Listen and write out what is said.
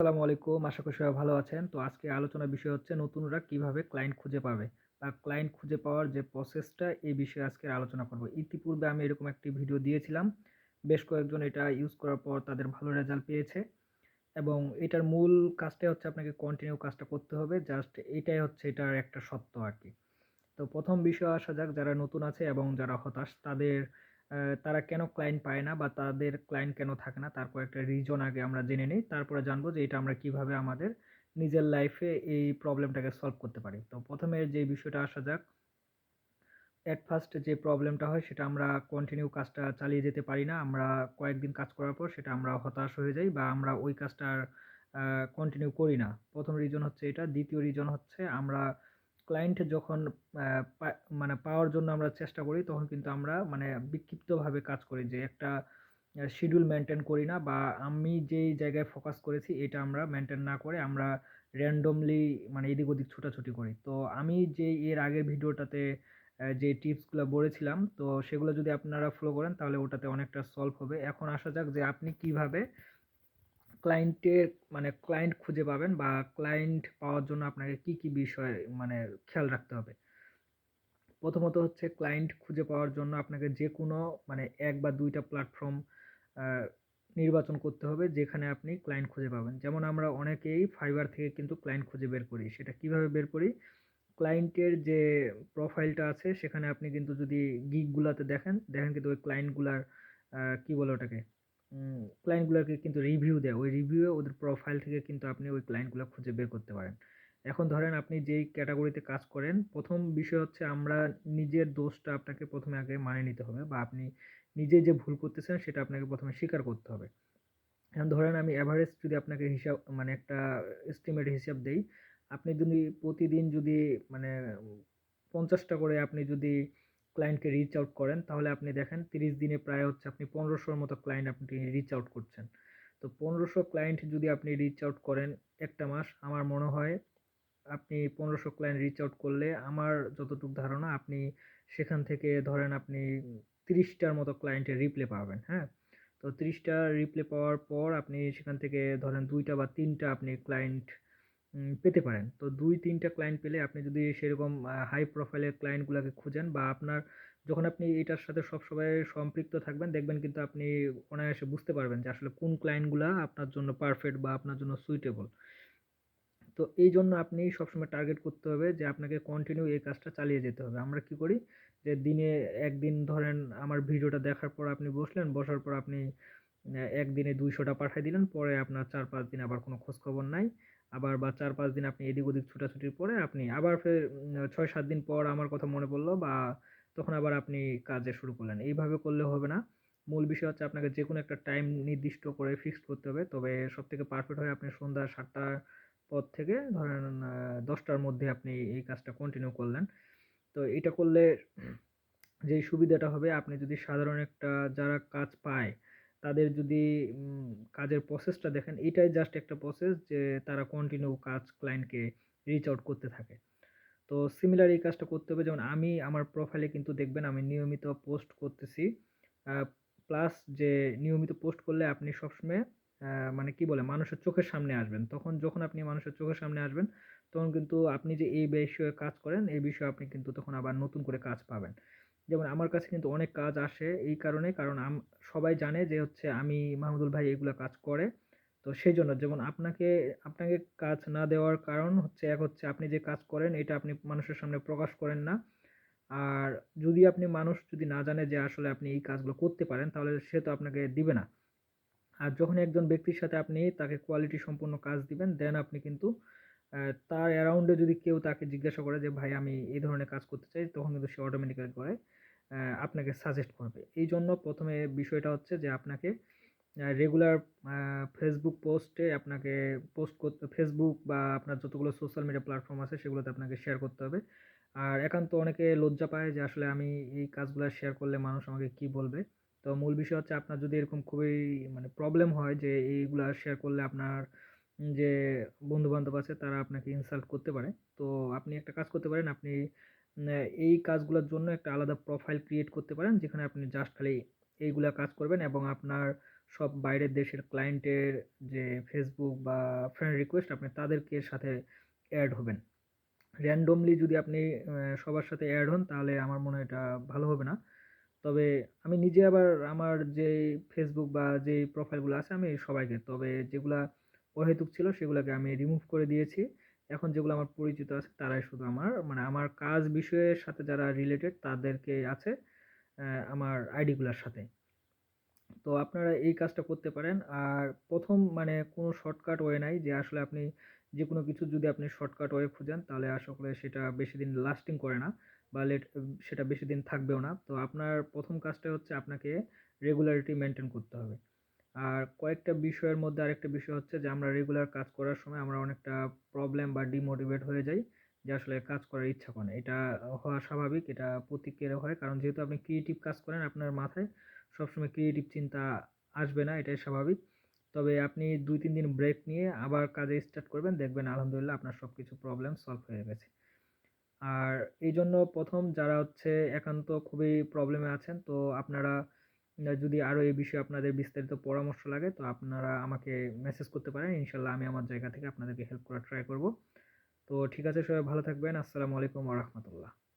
আসসালামু আলাইকুম। আশা করি সবাই ভালো আছেন। তো আজকে আলোচনার বিষয় হচ্ছে নতুনরা কীভাবে ক্লায়েন্ট খুঁজে পাবে। বা ক্লায়েন্ট খুঁজে পাওয়ার যে প্রসেসটা এই বিষয়ে আজকে আলোচনা করব। ইতিপূর্বে আমি এরকম একটি ভিডিও দিয়েছিলাম। বেশ কয়েকজন এটা ইউজ করার পর তাদের ভালো রেজাল্ট পেয়েছে। এবং এটার মূল কাজটাই হচ্ছে আপনাকে কন্টিনিউ কাজটা করতে হবে। জাস্ট এটাই হচ্ছে এটার একটা সত্য আর কি। তো প্রথম বিষয় আসা যাক, যারা নতুন আছে এবং যারা হতাশ, তাদের তারা কেন ক্লায়েন্ট পায় না বা তাদের ক্লায়েন্ট কেন থাকে না তারপর একটা রিজন আগে আমরা জেনে নিই। তারপরে জানব যে এটা আমরা কীভাবে আমাদের নিজের লাইফে এই প্রবলেমটাকে সলভ করতে পারি। তো প্রথমে যে বিষয়টা আসা যাক অ্যাট ফার্স্ট যে প্রবলেমটা হয় সেটা আমরা কন্টিনিউ কাজটা চালিয়ে যেতে পারি না। আমরা কয়েকদিন কাজ করার পর সেটা আমরা হতাশ হয়ে যাই বা আমরা ওই কাজটা কন্টিনিউ করি না। প্রথম রিজন হচ্ছে এটা। দ্বিতীয় রিজন হচ্ছে আমরা ক্লায়েন্ট যখন মানে পাওয়ার জন্য আমরা চেষ্টা করি, তখন কিন্তু আমরা মানে বিক্ষিপ্তভাবে কাজ করি যে একটা শিডিউল মেনটেন করি না বা আমি যেই জায়গায় ফোকাস করেছি এটা আমরা মেনটেন না করে আমরা র্যান্ডমলি মানে এদিক ওদিক ছোটাছুটি করি। তো আমি যে এর আগের ভিডিওটাতে যে টিপসগুলো বলেছিলাম, তো সেগুলো যদি আপনারা ফলো করেন তাহলে ওটাতে অনেকটা সলভ হবে। এখন আসা যাক যে আপনি কীভাবে ক্লায়েন্টের মানে ক্লায়েন্ট খুঁজে পাবেন বা ক্লায়েন্ট পাওয়ার জন্য আপনাকে কি কি বিষয় মানে খেয়াল রাখতে হবে। প্রথমত হচ্ছে ক্লায়েন্ট খুঁজে পাওয়ার জন্য আপনাকে যে কোনো মানে এক বা দুইটা প্ল্যাটফর্ম নির্বাচন করতে হবে যেখানে আপনি ক্লায়েন্ট খুঁজে পাবেন। যেমন আমরা অনেকেই ফাইবার থেকে কিন্তু ক্লায়েন্ট খুঁজে বের করি। সেটা কীভাবে বের করি? ক্লায়েন্টের যে প্রোফাইলটা আছে, সেখানে আপনি কিন্তু যদি গিকগুলাতে দেখেন দেখেন কিন্তু ওই ক্লায়েন্টগুলার কী বলে ওটাকে? ক্লায়েন্টগুলোকে কিন্তু রিভিউ দেয়। ওই রিভিউয়ে ওদের প্রোফাইল থেকে কিন্তু আপনি ওই ক্লায়েন্টগুলো খুঁজে বের করতে পারেন। এখন ধরেন আপনি যেই ক্যাটাগরিতে কাজ করেন, প্রথম বিষয় হচ্ছে আমরা নিজের দোষটা আপনাকে প্রথমে আগে মানে নিতে হবে বা আপনি নিজে যে ভুল করতেছেন সেটা আপনাকে প্রথমে স্বীকার করতে হবে। এখন ধরেন আমি অ্যাভারেজ যদি আপনাকে হিসাব মানে একটা এস্টিমেট হিসাব দেই, আপনি যদি প্রতিদিন যদি মানে পঞ্চাশটা করে আপনি যদি ক্লায়েন্টকে রিচ আউট করেন, তাহলে আপনি দেখেন তিরিশ দিনে প্রায় হচ্ছে আপনি পনেরোশোর মতো ক্লায়েন্ট আপনি রিচ আউট করছেন। তো পনেরোশো ক্লায়েন্ট যদি আপনি রিচ আউট করেন একটা মাস, আমার মনে হয় আপনি পনেরোশো ক্লায়েন্ট রিচ আউট করলে আমার যতটুকু ধারণা আপনি সেখান থেকে ধরেন আপনি তিরিশটার মতো ক্লায়েন্টের রিপ্লে পাবেন হ্যাঁ? তো তিরিশটা রিপ্লে পাওয়ার পর আপনি সেখান থেকে ধরেন দুইটা বা তিনটা আপনি ক্লায়েন্ট পেতে পারেন। তো দুই, তিনটা ক্লায়েন্ট পেলে আপনি যদি সেরকম হাই প্রোফাইলের ক্লায়েন্টগুলোকে খুঁজেন বা আপনার যখন আপনি এটার সাথে সবসময় সম্পৃক্ত থাকবেন, দেখবেন কিন্তু আপনি অনায়াসে বুঝতে পারবেন যে আসলে কোন ক্লায়েন্টগুলো আপনার জন্য পারফেক্ট বা আপনার জন্য সুইটেবল তো এই জন্য আপনি সবসময় টার্গেট করতে হবে যে আপনাকে কন্টিনিউ এই কাজটা চালিয়ে যেতে হবে। আমরা কি করি? যে দিনে একদিন ধরেন আমার ভিডিওটা দেখার পর আপনি বসলেন, বসার পর আপনি একদিনে দুইশোটা পাঠিয়ে দিলেন, পরে আপনার চার পাঁচ দিন আবার কোনো খোঁজখবর নাই। আবার বা চার পাঁচ দিন আপনি এদিক ওদিক ছুটাছুটির পরে আপনি আবার ফের ছয় সাত দিন পর আমার কথা মনে পড়ল বা তখন আবার আপনি কাজে শুরু করলেন। এইভাবে করলে হবে না। মূল বিষয় হচ্ছে আপনাকে যে কোনো একটা টাইম নির্দিষ্ট করে ফিক্সড করতে হবে। তবে সব থেকে পারফেক্ট হয় আপনি সন্ধ্যা সাতটার পর থেকে ধরেন দশটার মধ্যে আপনি এই কাজটা কন্টিনিউ করলেন। তো এটা করলে যেই সুবিধাটা হবে, আপনি যদি সাধারণ একটা যারা কাজ পায় তাদের যদি কাজের প্রসেসটা দেখেন, এটাই জাস্ট একটা প্রসেস যে তারা কন্টিনিউ কাজ ক্লায়েন্টকে রিচ আউট করতে থাকে। তো সিমিলার এই কাজটা করতে হবে, যেমন আমি আমার প্রোফাইলে কিন্তু দেখবেন আমি নিয়মিত পোস্ট করতেছি। প্লাস যে নিয়মিত পোস্ট করলে আপনি সবসময় মানে কি বলে, মানুষের চোখের সামনে আসবেন। তখন যখন আপনি মানুষের চোখের সামনে আসবেন, তখন কিন্তু আপনি যে এই বিষয়ে কাজ করেন, এই বিষয়ে আপনি কিন্তু তখন আবার নতুন করে কাজ পাবেন। যেমন আমার কাছে কিন্তু অনেক কাজ আসে এই কারণে। কারণ সবাই জানে যে হচ্ছে আমি মাহমুদুল ভাই এগুলো কাজ করে। তো সেই জন্য যেমন আপনাকে আপনাকে কাজ না দেওয়ার কারণ হচ্ছে এক হচ্ছে আপনি যে কাজ করেন এটা আপনি মানুষের সামনে প্রকাশ করেন না। আর যদি আপনি মানুষ যদি না জানে যে আসলে আপনি এই কাজগুলো করতে পারেন তাহলে সে তো আপনাকে দিবে না। আর যখন একজন ব্যক্তির সাথে আপনি তাকে কোয়ালিটি সম্পন্ন কাজ দিবেন দেন আপনি কিন্তু তার অ্যারাউন্ডে যদি কেউ তাকে জিজ্ঞাসা করে যে, ভাই, আমি এই ধরনের কাজ করতে চাই, তখন কিন্তু সে অটোমেটিক্যালি করে। আপনাকে সাজেস্ট করবে। এই জন্য প্রথমে বিষয়টা হচ্ছে যে আপনাকে রেগুলার ফেসবুক পোস্টে আপনাকে পোস্ট করতে ফেসবুক বা আপনার যতগুলো সোশ্যাল মিডিয়া প্ল্যাটফর্ম আছে সেগুলোতে আপনাকে শেয়ার করতে হবে। আর একান্ত অনেকে লজ্জা পায় যে আসলে আমি এই কাজগুলো শেয়ার করলে মানুষ আমাকে কি বলবে? তো মূল বিষয় হচ্ছে আপনার যদি এরকম খুবই মানে প্রবলেম হয় যে এইগুলো শেয়ার করলে আপনার যে বন্ধুবান্ধব আছে তারা আপনাকে ইনসাল্ট করতে পারে। তো আপনি একটা কাজ করতে পারেন, আপনি এই কাজগুলোর জন্য একটা আলাদা প্রোফাইল ক্রিয়েট করতে পারেন, যেখানে আপনি জাস্ট খালি এইগুলা কাজ করবেন এবং আপনার সব বাইরের দেশের ক্লায়েন্টের যে ফেসবুক বা ফ্রেন্ড রিকোয়েস্ট আপনি তাদেরকে সাথে অ্যাড হবেন। র্যান্ডমলি যদি আপনি সবার সাথে অ্যাড হন, তাহলে আমার মনে হয় এটা ভালো হবে না। তবে আমি নিজে আবার আমার যে ফেসবুক বা যে প্রোফাইলগুলো আছে, আমি সবাইকে, তবে যেগুলা অহেতুক ছিল, সেগুলোকে আমি রিমুভ করে দিয়েছি। এখন যেগুলো আমার পরিচিত আছে তারাই শুধু আমার। মানে আমার কাজ বিষয়ের সাথে যারা রিলেটেড তাদেরকে আছে আমার আইডিগুলোর সাথে। তো আপনারা এই কাজটা করতে পারেন। আর প্রথম মানে কোনো শর্টকাট ওয়ে নাই যে আসলে আপনি যে কোনো কিছু যদি আপনি শর্টকাট ওয়ে খুঁজেন তাহলে আসলে সেটা বেশি দিন লাস্টিং করে না বা লেট সেটা বেশি দিন থাকবেও না। তো আপনার প্রথম কাজটা হচ্ছে আপনাকে রেগুলারিটি মেনটেন করতে হবে। আর কয়েকটা বিষয়ের মধ্যে আরেকটা বিষয় হচ্ছে যে, আমরা রেগুলার কাজ করার সময় আমরা অনেকটা প্রবলেম বা ডিমোটিভেট হয়ে যাই যে, আসলে কাজ করার ইচ্ছা করে এটা হওয়া স্বাভাবিক, এটা প্রতিক্রিয়া হয়। কারণ যেহেতু আপনি ক্রিয়েটিভ কাজ করেন আপনার মাথায়, সবসময় ক্রিয়েটিভ চিন্তা আসবে না, এটাই স্বাভাবিক। তবে আপনি দুই, তিন দিন ব্রেক নিয়ে আবার কাজে স্টার্ট করবেন, দেখবেন আলহামদুলিল্লাহ আপনার সব কিছু প্রবলেম সলভ হয়ে গেছে। আর এই জন্য প্রথম যারা হচ্ছে একান্ত খুবই প্রবলেমে আছেন, তো আপনারা যদি আরও এই বিষয়ে আপনাদের বিস্তারিত পরামর্শ লাগে, তো আপনারা আমাকে মেসেজ করতে পারেন। ইনশাল্লাহ আমি আমার জায়গা থেকে আপনাদেরকে হেল্প করার ট্রাই করব। তো ঠিক আছে সবাই, ভালো থাকবেন। আসসালামু আলাইকুম রহমতুল্লাহ।